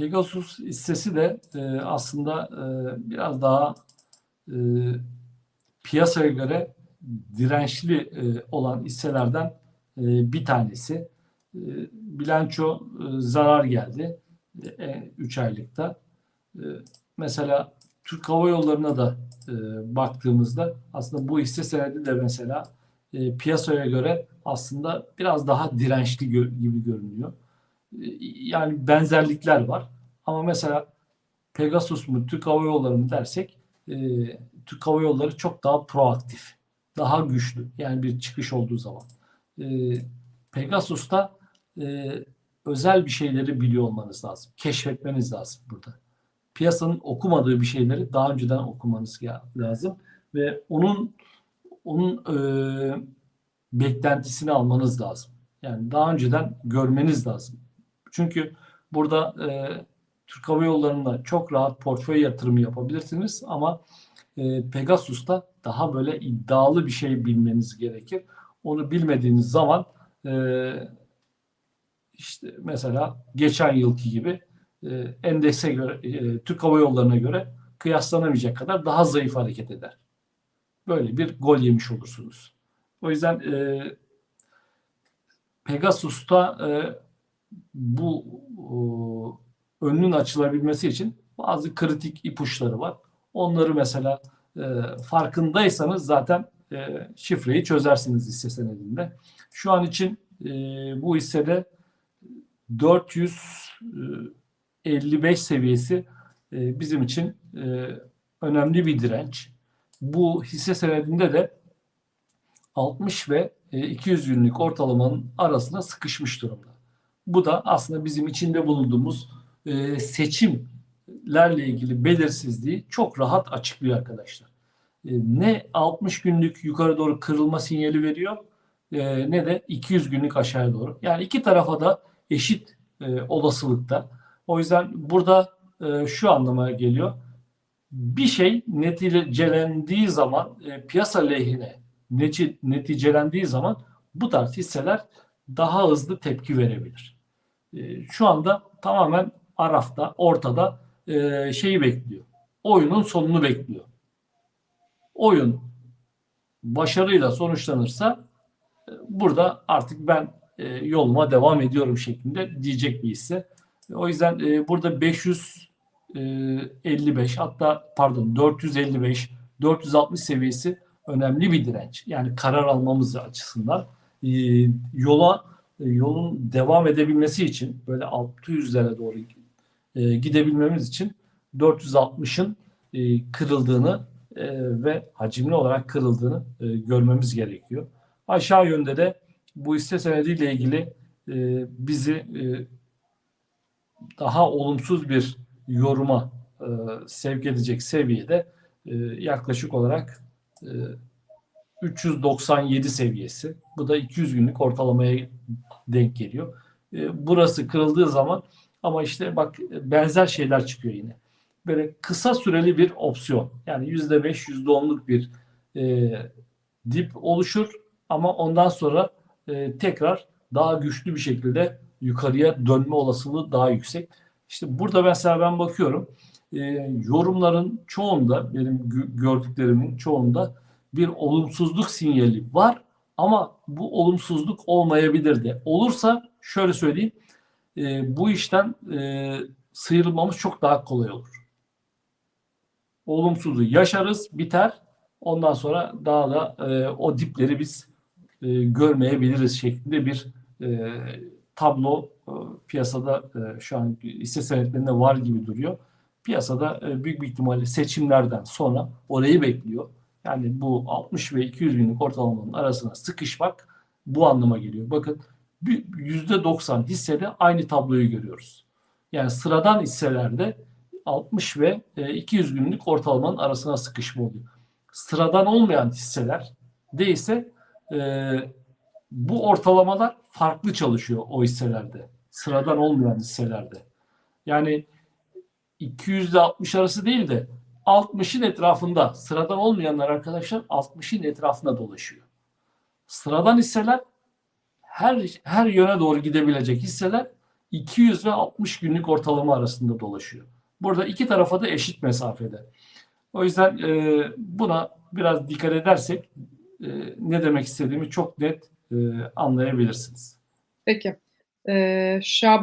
Pegasus hissesi de e, aslında e, biraz daha e, piyasaya göre dirençli e, olan hisselerden e, bir tanesi. E, bilanço e, zarar geldi 3 aylıkta. E, mesela Türk Hava Yolları'na da e, baktığımızda aslında bu hisse senedi de mesela e, piyasaya göre aslında biraz daha dirençli gö- gibi görünüyor. E, yani benzerlikler var. Ama mesela Pegasus mu Türk Hava Yolları mı dersek e, Türk Hava Yolları çok daha proaktif. Daha güçlü. Yani bir çıkış olduğu zaman. E, Pegasus'ta e, özel bir şeyleri biliyor olmanız lazım. Keşfetmeniz lazım burada. Piyasanın okumadığı bir şeyleri daha önceden okumanız lazım ve onun onun e, beklentisini almanız lazım. Yani daha önceden görmeniz lazım. Çünkü burada e, Türk Hava Yolları'nda çok rahat portföy yatırımı yapabilirsiniz ama e, Pegasus'ta daha böyle iddialı bir şey bilmeniz gerekir. Onu bilmediğiniz zaman e, işte mesela geçen yılki gibi e, endekse göre e, Türk Hava Yolları'na göre kıyaslanamayacak kadar daha zayıf hareket eder. Böyle bir gol yemiş olursunuz. O yüzden e, Pegasus'ta e, bu o, önünün açılabilmesi için bazı kritik ipuçları var. Onları mesela e, farkındaysanız zaten e, şifreyi çözersiniz hisse senedinde. Şu an için e, bu hissede 455 seviyesi e, bizim için e, önemli bir direnç. Bu hisse senedinde de 60 ve e, 200 günlük ortalamanın arasına sıkışmış durumda. Bu da aslında bizim içinde bulunduğumuz e, seçimlerle ilgili belirsizliği çok rahat açıklıyor arkadaşlar. E, ne 60 günlük yukarı doğru kırılma sinyali veriyor e, ne de 200 günlük aşağıya doğru. Yani iki tarafa da eşit olasılıkta. O yüzden burada şu anlamaya geliyor. Bir şey neticelendiği zaman piyasa lehine neti- neticelendiği zaman bu tarz hisseler daha hızlı tepki verebilir. Şu anda tamamen arafta, ortada e, şeyi bekliyor. Oyunun sonunu bekliyor. Oyun başarıyla sonuçlanırsa e, burada artık ben e, yoluma devam ediyorum şeklinde diyecek bir hisse. O yüzden e, burada 555 hatta pardon 455 460 seviyesi önemli bir direnç. Yani karar almamız açısından e, yola e, yolun devam edebilmesi için böyle 600'lere doğru e, gidebilmemiz için 460'ın e, kırıldığını e, ve hacimli olarak kırıldığını e, görmemiz gerekiyor. Aşağı yönde de bu hisse senediyle ilgili e, bizi e, daha olumsuz bir yoruma e, sevk edecek seviyede e, yaklaşık olarak e, 397 seviyesi. Bu da 200 günlük ortalamaya denk geliyor. E, burası kırıldığı zaman ama işte bak benzer şeyler çıkıyor yine. Böyle kısa süreli bir opsiyon. Yani %5, %10'luk bir e, dip oluşur ama ondan sonra e, tekrar daha güçlü bir şekilde yukarıya dönme olasılığı daha yüksek. İşte burada mesela ben bakıyorum e, yorumların çoğunda benim gö- gördüklerimin çoğunda bir olumsuzluk sinyali var ama bu olumsuzluk olmayabilir de. Olursa şöyle söyleyeyim e, bu işten e, sıyrılmamız çok daha kolay olur. Olumsuzluğu yaşarız, biter. Ondan sonra daha da e, o dipleri biz e, görmeyebiliriz şeklinde bir e, tablo e, piyasada e, şu an hisse senetlerinde var gibi duruyor. Piyasada e, büyük bir ihtimalle seçimlerden sonra orayı bekliyor. Yani bu 60 ve 200 günlük ortalamanın arasına sıkışmak bu anlama geliyor. Bakın %90 hissede aynı tabloyu görüyoruz. Yani sıradan hisselerde 60 ve e, 200 günlük ortalamanın arasına sıkışma oluyor. Sıradan olmayan hisseler değilse e, bu ortalamalar farklı çalışıyor o hisselerde. Sıradan olmayan hisselerde. Yani 200 ile 60 arası değil de 60'ın etrafında sıradan olmayanlar arkadaşlar 60'ın etrafında dolaşıyor. Sıradan hisseler her her yöne doğru gidebilecek hisseler 200 ve 60 günlük ortalama arasında dolaşıyor. Burada iki tarafa da eşit mesafede. O yüzden e, buna biraz dikkat edersek e, ne demek istediğimi çok net e, anlayabilirsiniz. Peki. Ee, Şaban